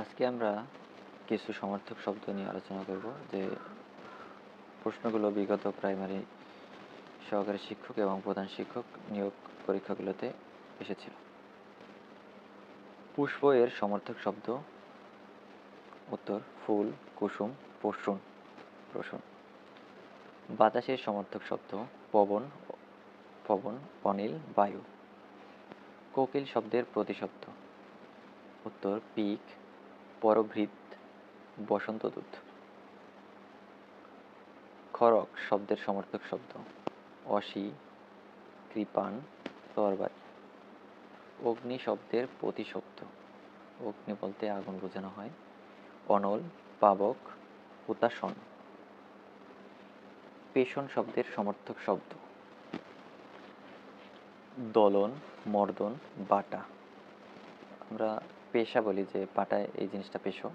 আজকে আমরা কিছু সমর্থক শব্দ নিয়ে আলোচনা করব যে প্রশ্নগুলো বিগত প্রাইমারি সহকারী শিক্ষক এবং প্রধান শিক্ষক নিয়োগ পরীক্ষাগুলোতে এসেছিল। পুষ্প এর সমর্থক শব্দ, উত্তর, ফুল, কুসুম, পশুন, প্রসূন। বাতাসের সমর্থক শব্দ, পবন পবন, অনিল, বায়ু। কোকিল শব্দের প্রতিশব্দ, উত্তর, পিক পরভৃত বসন্তদূত খড়ক শব্দের সমর্থক শব্দ। অসি কৃপান তরবারি। অগ্নি শব্দের প্রতিশব্দ। অগ্নি বলতে আগুন বোঝানো হয়। অনল, পাবক, উতাসন। পেষণ শব্দের সমর্থক শব্দ। দলন, মর্দন, বাটা। আমরা পেশা বলি যে পাটায় এই জিনিসটা পেশো,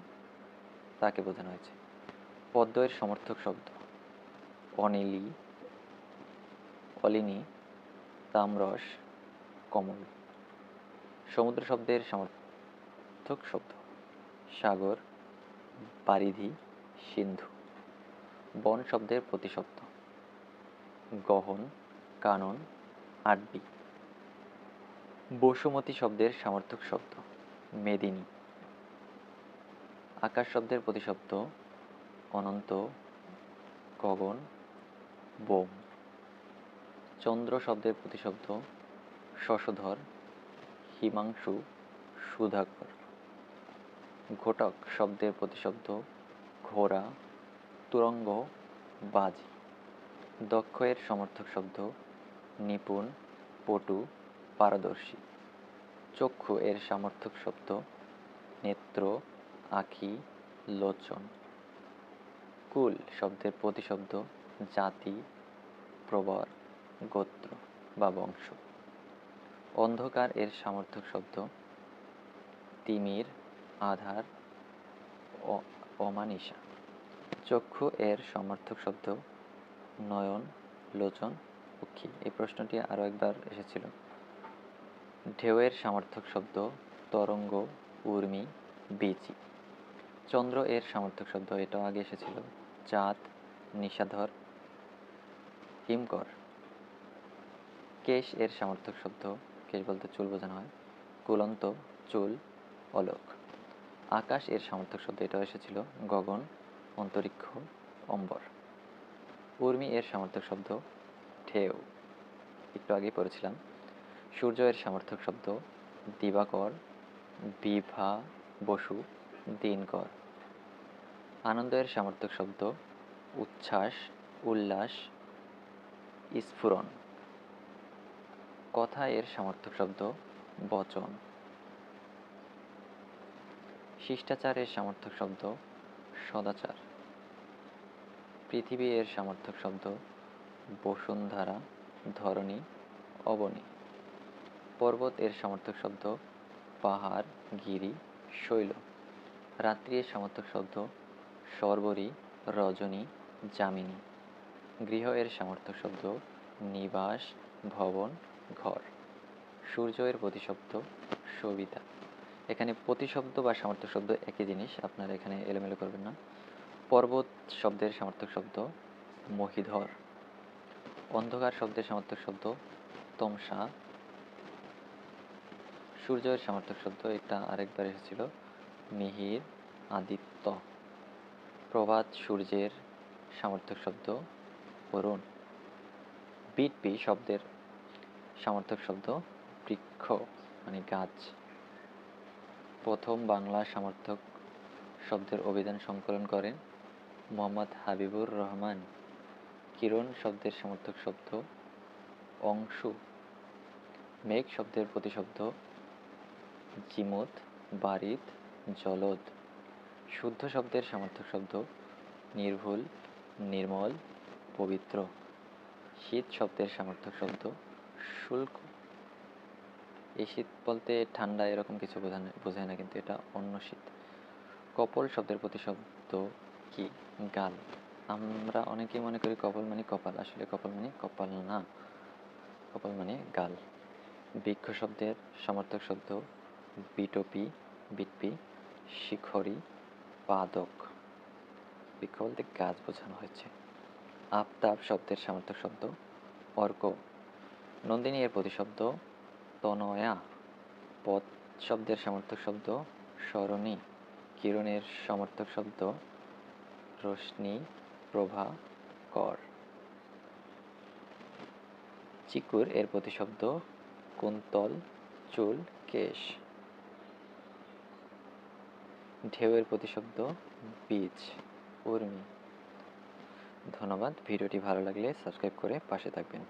তাকে বোঝানো হয়েছে। পদ্ম এর সমর্থক শব্দ। অনিলি, অলিনী, তামরস, কমল। সমুদ্র শব্দের সমর্থক শব্দ। সাগর বারিধি সিন্ধু। বন শব্দের প্রতিশব্দ। গহন, কানন, আড্ডি। বসুমতী শব্দের সমর্থক শব্দ। মেদিনী। আকাশ শব্দের প্রতিশব্দ, অনন্ত, গগন, বোম। চন্দ্র শব্দের প্রতিশব্দ, শশধর, হিমাংশু, সুধাকর। ঘটক শব্দের প্রতিশব্দ, ঘোড়া, তুরঙ্গ, বাজি। দক্ষ এর সমর্থক শব্দ, নিপুণ, পটু, পারদর্শী। চক্ষু এর সমর্থক শব্দ, নেত্র, আখি, লোচন। কুল শব্দের প্রতিশব্দ, জাতি, প্রবর, গোত্র বা বংশ। অন্ধকার এর সামর্থক শব্দ, তিমির, আধার অমানিসা চক্ষু এর সমর্থক শব্দ, নয়ন, লোচন পক্ষী এই প্রশ্নটি আরও একবার এসেছিল। ঢেউয়ের সামর্থক শব্দ তরঙ্গ, উর্মি, বীচি। চন্দ্র এর সামর্থক শব্দ, এটাও আগে এসেছিল। চাঁদ, নিশাধর, হিমকর। কেশ এর সামর্থক শব্দ, কেশ বলতে চুল বোঝানো হয়, কুলন্ত, চুল, অলোক। আকাশ এর সামর্থক শব্দ, এটাও এসেছিল, গগন, অন্তরিক্ষ, অম্বর। উর্মি এর সামর্থক শব্দ, ঢেউ। একটু আগেই পড়েছিলাম। সূর্য এর সমর্থক শব্দ, দিবাকর, বিভা, বসু, দিনকর। আনন্দ এর সমর্থক শব্দ, উচ্ছ্বাস, উল্লাস, স্ফুরণ। কথা এর সমর্থক শব্দ, বচন। শিষ্টাচার এর সমর্থক শব্দ, সদাচার। পৃথিবী এর সমর্থক শব্দ, বসুন্ধরা, ধরণী, অবনী। পর্বত এর সমর্থক শব্দ পাহাড়, গিরি, শৈল। রাত্রি এর সমর্থক শব্দ সর্বরী, রজনী, যামিনী। গৃহ এর সমর্থক শব্দ নিবাস, ভবন, ঘর। সূর্য এর প্রতিশব্দ সবিতা। এখানে প্রতিশব্দ বা সমর্থক শব্দ একই জিনিস, আপনারা এখানে এলোমেলো করবেন না। পর্বত শব্দের সমর্থক শব্দ মহিধর। অন্ধকার শব্দের সমর্থক শব্দ তমসা। সূর্যের সমর্থক শব্দ এটা আরেকবার এসেছিল। মিহির, আদিত্য। প্রভাত সূর্যের সমর্থক শব্দ, অরুণ। বিটপি শব্দের সমর্থক শব্দ, বৃক্ষ মানে গাছ। প্রথম বাংলা সমর্থক শব্দের অভিধান সংকলন করেন মোহাম্মদ হাবিবুর রহমান। কিরণ শব্দের সমর্থক শব্দ, অংশু। মেঘ শব্দের প্রতিশব্দ জিমুত বারিত, জলদ। শুদ্ধ শব্দের সমর্থক শব্দ, নির্ভুল, নির্মল, পবিত্র। শীত শব্দের সমর্থক শব্দ, শুল্ক। এই শীত বলতে ঠান্ডা এরকম কিছু বোঝানো বোঝায় না কিন্তু এটা অন্য শীত। কপল শব্দের প্রতিশব্দ কি? গাল। আমরা অনেকেই মনে করি কপাল মানে কপাল, আসলে কপাল মানে কপাল না। কপাল মানে গাল। বৃক্ষ শব্দের সমর্থক শব্দ বিটপি বিটপি শিখরি, পাদক। বৃক্ষ বলতে গাছ বোঝানো হয়েছে। আফতাব শব্দের সামর্থ্যক শব্দ, অর্ক। নন্দিনী এর প্রতিশব্দ, তনয়া। পথ শব্দের সামর্থ্যক শব্দ সরণী কিরণের সমর্থক শব্দ, রশ্মি, প্রভা, কর। চিকুর এর প্রতিশব্দ, কুন্তল, চুল, কেশ। ঢেউয়ের প্রতিশব্দ বীজ উর্মি। ধন্যবাদ ভিডিওটি ভালো লাগলে সাবস্ক্রাইব করে পাশে থাকবেন।